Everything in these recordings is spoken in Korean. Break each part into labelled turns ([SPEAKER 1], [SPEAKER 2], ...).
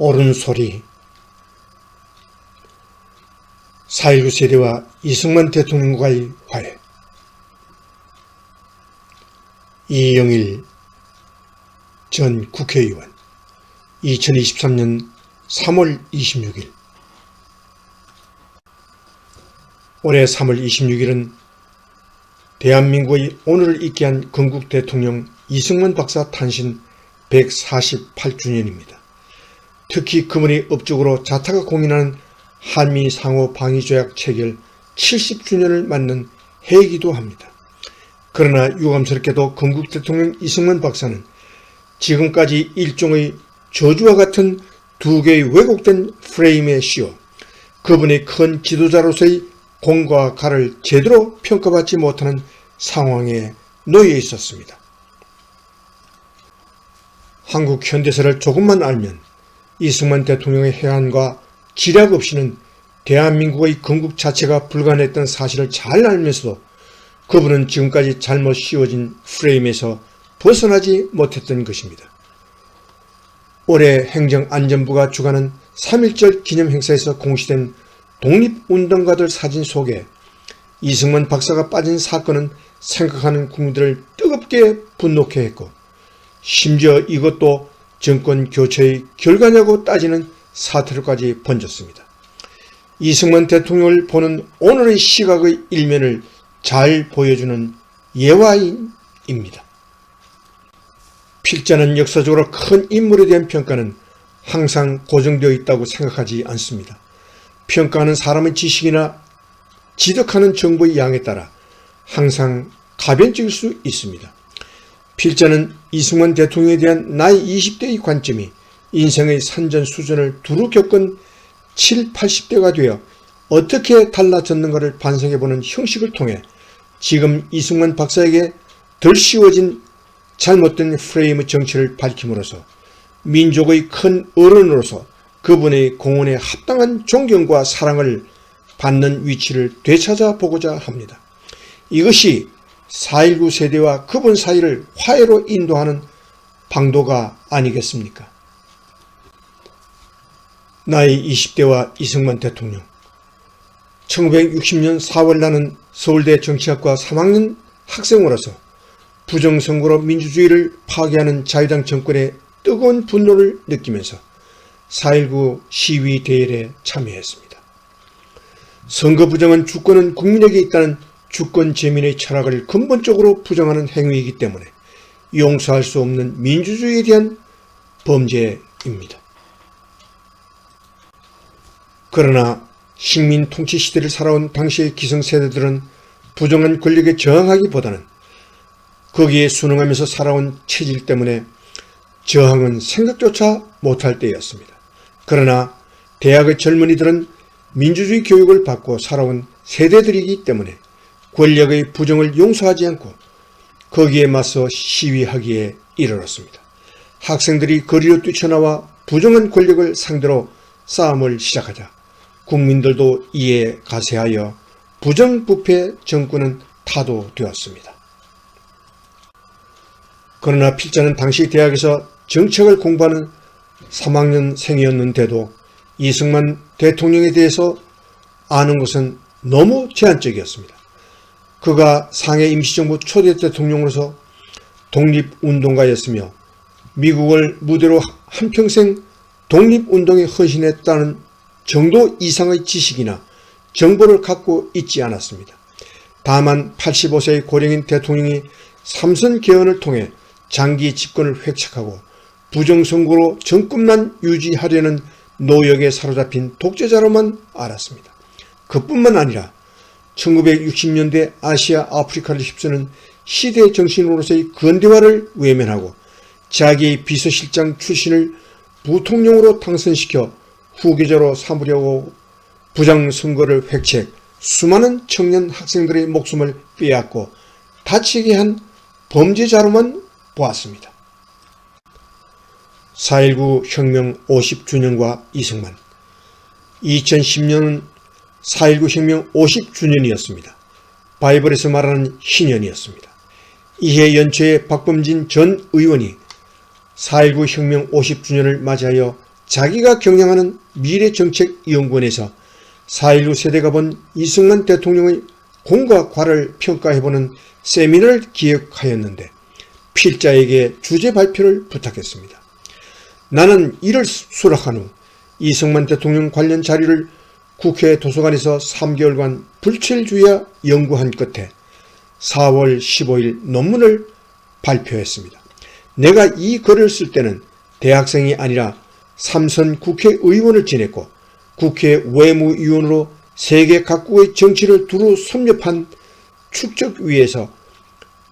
[SPEAKER 1] 옳은 소리. 4.19 세대와 이승만 대통령과의 화해 이영일 전 국회의원 2023년 3월 26일. 올해 3월 26일은 대한민국의 오늘을 있게 한 건국 대통령 이승만 박사 탄신 148주년입니다. 특히 그분의 업적으로 자타가 공인하는 한미 상호 방위 조약 체결 70주년을 맞는 해이기도 합니다. 그러나 유감스럽게도 건국 대통령 이승만 박사는 지금까지 일종의 저주와 같은 두 개의 왜곡된 프레임에 씌워 그분의 큰 지도자로서의 공과 가를 제대로 평가받지 못하는 상황에 놓여 있었습니다. 한국 현대사를 조금만 알면 이승만 대통령의 해안과 지략 없이는 대한민국의 건국 자체가 불가능했던 사실을 잘 알면서도 그분은 지금까지 잘못 씌워진 프레임에서 벗어나지 못했던 것입니다. 올해 행정안전부가 주관한 3.1절 기념행사에서 공시된 독립운동가들 사진 속에 이승만 박사가 빠진 사건은 생각하는 국민들을 뜨겁게 분노케 했고 심지어 이것도 정권 교체의 결과냐고 따지는 사태로까지 번졌습니다. 이승만 대통령을 보는 오늘의 시각의 일면을 잘 보여주는 예화입니다. 필자는 역사적으로 큰 인물에 대한 평가는 항상 고정되어 있다고 생각하지 않습니다. 평가하는 사람의 지식이나 지적하는 정보의 양에 따라 항상 가변적일 수 있습니다. 필자는 이승만 대통령에 대한 나이 20대의 관점이 인생의 산전 수전을 두루 겪은 7, 80대가 되어 어떻게 달라졌는가를 반성해보는 형식을 통해 지금 이승만 박사에게 덜 씌워진 잘못된 프레임의 정체를 밝힘으로써 민족의 큰 어른으로서 그분의 공헌에 합당한 존경과 사랑을 받는 위치를 되찾아 보고자 합니다. 이것이 4.19 세대와 그분 사이를 화해로 인도하는 방도가 아니겠습니까? 나이 20대와 이승만 대통령 1960년 4월 나는 서울대 정치학과 3학년 학생으로서 부정선거로 민주주의를 파괴하는 자유당 정권의 뜨거운 분노를 느끼면서 4.19 시위 대열에 참여했습니다. 선거 부정은 주권은 국민에게 있다는 주권 재민의 철학을 근본적으로 부정하는 행위이기 때문에 용서할 수 없는 민주주의에 대한 범죄입니다. 그러나 식민 통치 시대를 살아온 당시의 기성세대들은 부정한 권력에 저항하기보다는 거기에 순응하면서 살아온 체질 때문에 저항은 생각조차 못할 때였습니다. 그러나 대학의 젊은이들은 민주주의 교육을 받고 살아온 세대들이기 때문에 권력의 부정을 용서하지 않고 거기에 맞서 시위하기에 이르렀습니다. 학생들이 거리로 뛰쳐나와 부정한 권력을 상대로 싸움을 시작하자 국민들도 이에 가세하여 부정부패 정권은 타도되었습니다. 그러나 필자는 당시 대학에서 정책을 공부하는 3학년 생이었는데도 이승만 대통령에 대해서 아는 것은 너무 제한적이었습니다. 그가 상해 임시정부 초대 대통령으로서 독립운동가였으며 미국을 무대로 한평생 독립운동에 헌신했다는 정도 이상의 지식이나 정보를 갖고 있지 않았습니다. 다만 85세의 고령인 대통령이 삼선 개헌을 통해 장기 집권을 획책하고 부정선거로 정권만 유지하려는 노역에 사로잡힌 독재자로만 알았습니다. 그뿐만 아니라 1960년대 아시아 아프리카를 휩쓰는 시대 정신으로서의 근대화를 외면하고 자기의 비서실장 출신을 부통령으로 당선시켜 후계자로 삼으려고 부정선거를 획책, 수많은 청년 학생들의 목숨을 빼앗고 다치게 한 범죄자로만 보았습니다. 4.19 혁명 50주년과 이승만 2010년은 4.19 혁명 50주년이었습니다. 바이블에서 말하는 희년이었습니다. 이해 연초에 박범진 전 의원이 4.19 혁명 50주년을 맞이하여 자기가 경영하는 미래정책연구원에서 4.19 세대가 본 이승만 대통령의 공과 과를 평가해보는 세미나를 기획하였는데 필자에게 주제 발표를 부탁했습니다. 나는 이를 수락한 후 이승만 대통령 관련 자료를 국회 도서관에서 3개월간 불철주야 연구한 끝에 4월 15일 논문을 발표했습니다. 내가 이 글을 쓸 때는 대학생이 아니라 삼선 국회의원을 지냈고 국회 외무위원으로 세계 각국의 정치를 두루 섭렵한 축적 위에서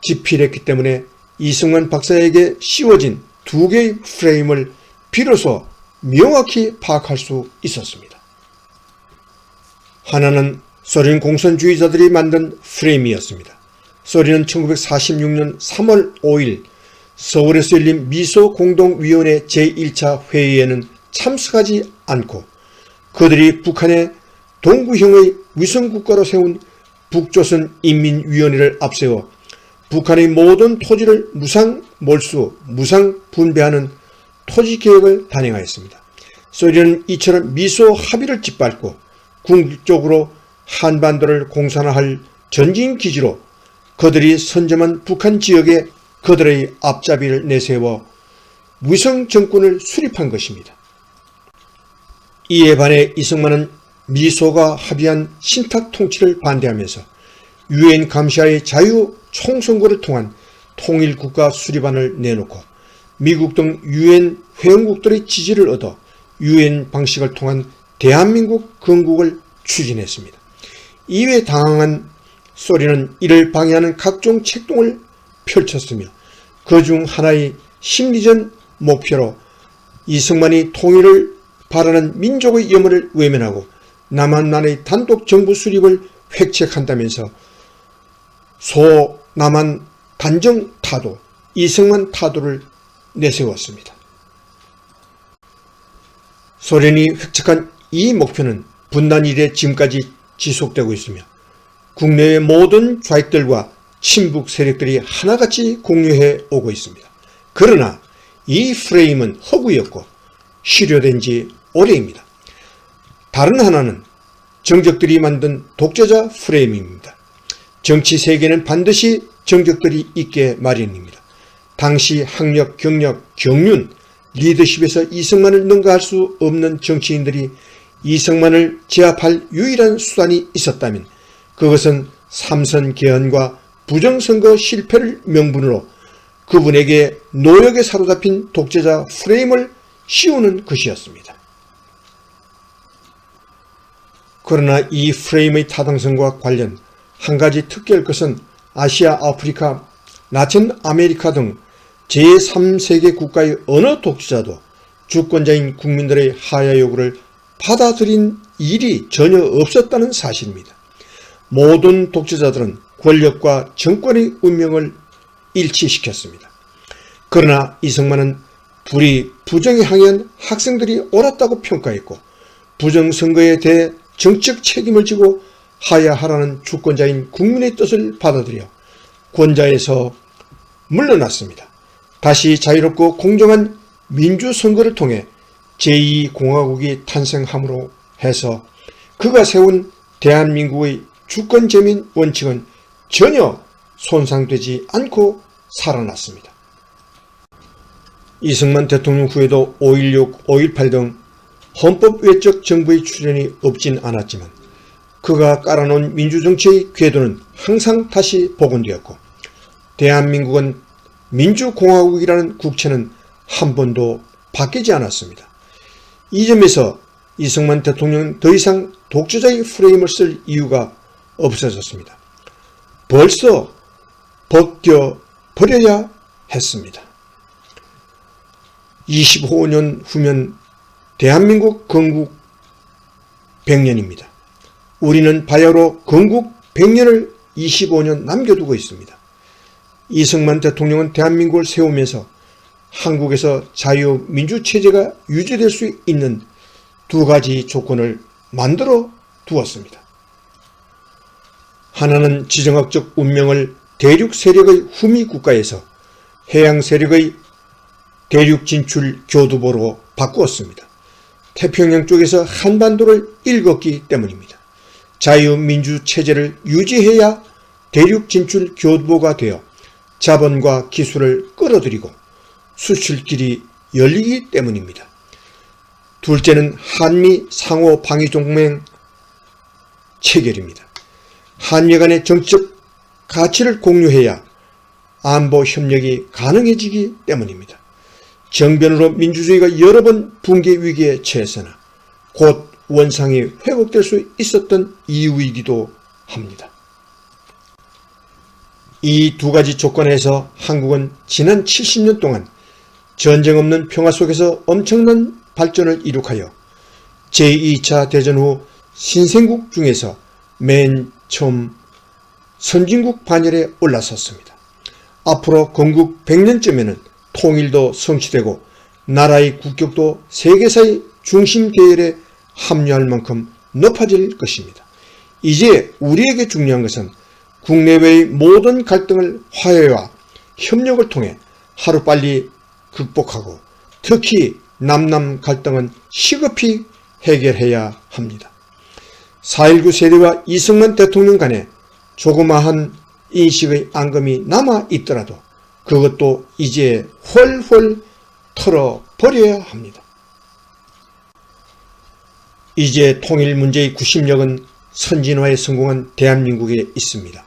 [SPEAKER 1] 집필했기 때문에 이승만 박사에게 씌워진 두 개의 프레임을 비로소 명확히 파악할 수 있었습니다. 하나는 소련 공산주의자들이 만든 프레임이었습니다. 소련은 1946년 3월 5일 서울에서 열린 미소 공동위원회 제1차 회의에는 참석하지 않고 그들이 북한의 동구형의 위성국가로 세운 북조선 인민위원회를 앞세워 북한의 모든 토지를 무상 몰수, 무상 분배하는 토지개혁을 단행하였습니다. 소련은 이처럼 미소 합의를 짓밟고 궁극적으로 한반도를 공산화할 전진기지로 그들이 선점한 북한 지역에 그들의 앞잡이를 내세워 위성 정권을 수립한 것입니다. 이에 반해 이승만은 미소가 합의한 신탁 통치를 반대하면서 유엔 감시하의 자유 총선거를 통한 통일국가 수립안을 내놓고 미국 등 유엔 회원국들의 지지를 얻어 유엔 방식을 통한 대한민국 건국을 추진했습니다. 이에 당황한 소리는 이를 방해하는 각종 책동을 펼쳤으며 그 중 하나의 심리전 목표로 이승만이 통일을 바라는 민족의 염원을 외면하고 남한만의 단독 정부 수립을 획책한다면서 소 남한 단정 타도 이승만 타도를 내세웠습니다. 소련이 획책한 이 목표는 분단 이래 지금까지 지속되고 있으며 국내의 모든 좌익들과 친북 세력들이 하나같이 공유해 오고 있습니다. 그러나 이 프레임은 허구였고 실효된 지 오래입니다. 다른 하나는 정적들이 만든 독재자 프레임입니다. 정치 세계는 반드시 정적들이 있게 마련입니다. 당시 학력, 경력, 경륜, 리더십에서 이승만을 능가할 수 없는 정치인들이 이승만을 제압할 유일한 수단이 있었다면 그것은 삼선 개헌과 부정선거 실패를 명분으로 그분에게 노역에 사로잡힌 독재자 프레임을 씌우는 것이었습니다. 그러나 이 프레임의 타당성과 관련 한 가지 특이할 것은 아시아, 아프리카, 라틴 아메리카 등 제3세계 국가의 어느 독재자도 주권자인 국민들의 하야 요구를 받아들인 일이 전혀 없었다는 사실입니다. 모든 독재자들은 권력과 정권의 운명을 일치시켰습니다. 그러나 이승만은 불이 부정에 항의한 학생들이 옳았다고 평가했고 부정선거에 대해 정책 책임을 지고 하야하라는 주권자인 국민의 뜻을 받아들여 권자에서 물러났습니다. 다시 자유롭고 공정한 민주선거를 통해 제2공화국이 탄생함으로 해서 그가 세운 대한민국의 주권재민 원칙은 전혀 손상되지 않고 살아났습니다. 이승만 대통령 후에도 5.16, 5.18 등 헌법 외적 정부의 출연이 없진 않았지만 그가 깔아놓은 민주정치의 궤도는 항상 다시 복원되었고 대한민국은 민주공화국이라는 국채는 한 번도 바뀌지 않았습니다. 이 점에서 이승만 대통령은 더 이상 독재자의 프레임을 쓸 이유가 없어졌습니다. 벌써 벗겨 버려야 했습니다. 25년 후면 대한민국 건국 100년입니다. 우리는 바야로 건국 100년을 25년 남겨두고 있습니다. 이승만 대통령은 대한민국을 세우면서 한국에서 자유민주체제가 유지될 수 있는 두 가지 조건을 만들어 두었습니다. 하나는 지정학적 운명을 대륙 세력의 후미 국가에서 해양 세력의 대륙 진출 교두보로 바꾸었습니다. 태평양 쪽에서 한반도를 읽었기 때문입니다. 자유민주 체제를 유지해야 대륙 진출 교두보가 되어 자본과 기술을 끌어들이고 수출길이 열리기 때문입니다. 둘째는 한미 상호 방위 동맹 체결입니다. 한미 간의 정치적 가치를 공유해야 안보 협력이 가능해지기 때문입니다. 정변으로 민주주의가 여러 번 붕괴 위기에 처했으나 곧 원상이 회복될 수 있었던 이유이기도 합니다. 이 두 가지 조건에서 한국은 지난 70년 동안 전쟁 없는 평화 속에서 엄청난 발전을 이룩하여 제2차 대전 후 신생국 중에서 맨 처음 선진국 반열에 올라섰습니다. 앞으로 건국 100년쯤에는 통일도 성취되고 나라의 국격도 세계사의 중심 대열에 합류할 만큼 높아질 것입니다. 이제 우리에게 중요한 것은 국내외의 모든 갈등을 화해와 협력을 통해 하루빨리 극복하고 특히 남남 갈등은 시급히 해결해야 합니다. 4.19 세대와 이승만 대통령 간에 조그마한 인식의 앙금이 남아 있더라도 그것도 이제 훨훨 털어버려야 합니다. 이제 통일 문제의 구심력은 선진화에 성공한 대한민국에 있습니다.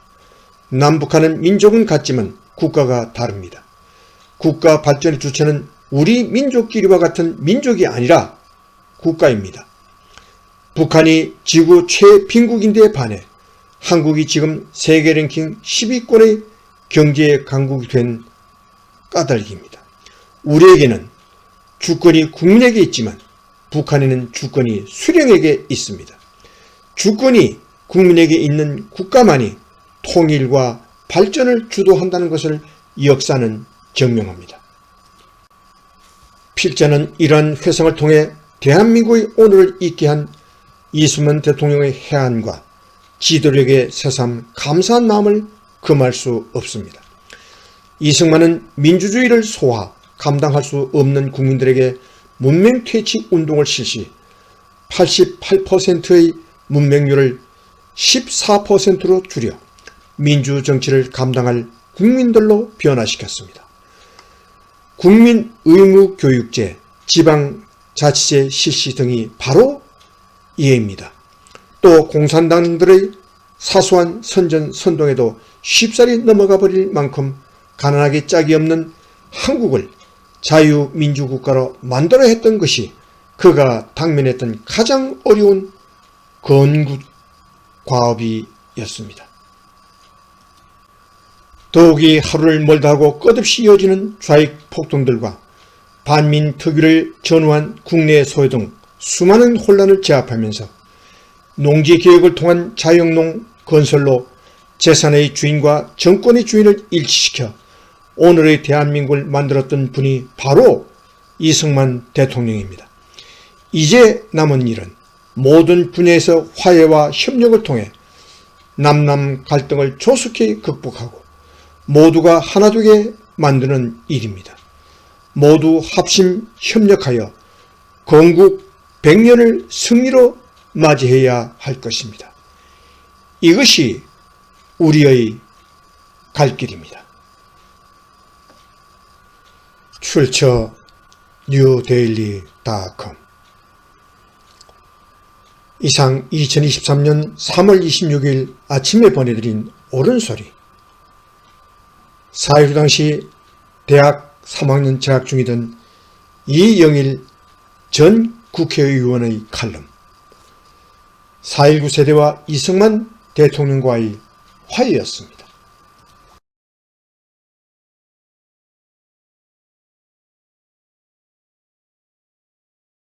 [SPEAKER 1] 남북한은 민족은 같지만 국가가 다릅니다. 국가 발전의 주체는 우리 민족끼리와 같은 민족이 아니라 국가입니다. 북한이 지구 최빈국인데에 반해 한국이 지금 세계 랭킹 10위권의 경제 강국이 된 까닭입니다. 우리에게는 주권이 국민에게 있지만 북한에는 주권이 수령에게 있습니다. 주권이 국민에게 있는 국가만이 통일과 발전을 주도한다는 것을 역사는 증명합니다. 필자는 이러한 회상을 통해 대한민국의 오늘을 있게 한 이수만 대통령의 해안과 지도력의 새삼 감사한 마음을 금할 수 없습니다. 이승만은 민주주의를 소화, 감당할 수 없는 국민들에게 문맹 퇴치 운동을 실시 88%의 문맹률을 14%로 줄여 민주 정치를 감당할 국민들로 변화시켰습니다. 국민 의무 교육제, 지방 자치제 실시 등이 바로 이해입니다. 또 공산당들의 사소한 선전 선동에도 쉽사리 넘어가 버릴 만큼 가난하게 짝이 없는 한국을 자유민주국가로 만들어야 했던 것이 그가 당면했던 가장 어려운 건국 과업이었습니다. 더욱이 하루를 멀다 하고 끝없이 이어지는 좌익 폭동들과 반민 특위를 전후한 국내 소외 등 수많은 혼란을 제압하면서 농지 개혁을 통한 자영농 건설로 재산의 주인과 정권의 주인을 일치시켜 오늘의 대한민국을 만들었던 분이 바로 이승만 대통령입니다. 이제 남은 일은 모든 분야에서 화해와 협력을 통해 남남 갈등을 조속히 극복하고 모두가 하나되게 만드는 일입니다. 모두 합심 협력하여 건국 100년을 승리로 맞이해야 할 것입니다. 이것이 우리의 갈 길입니다. 출처 뉴데일리닷컴 이상 2023년 3월 26일 아침에 보내드린 옳은소리 4.19 당시 대학 3학년 재학 중이던 이영일 전 국회의원의 칼럼 4.19 세대와 이승만 대통령과의 화해였습니다.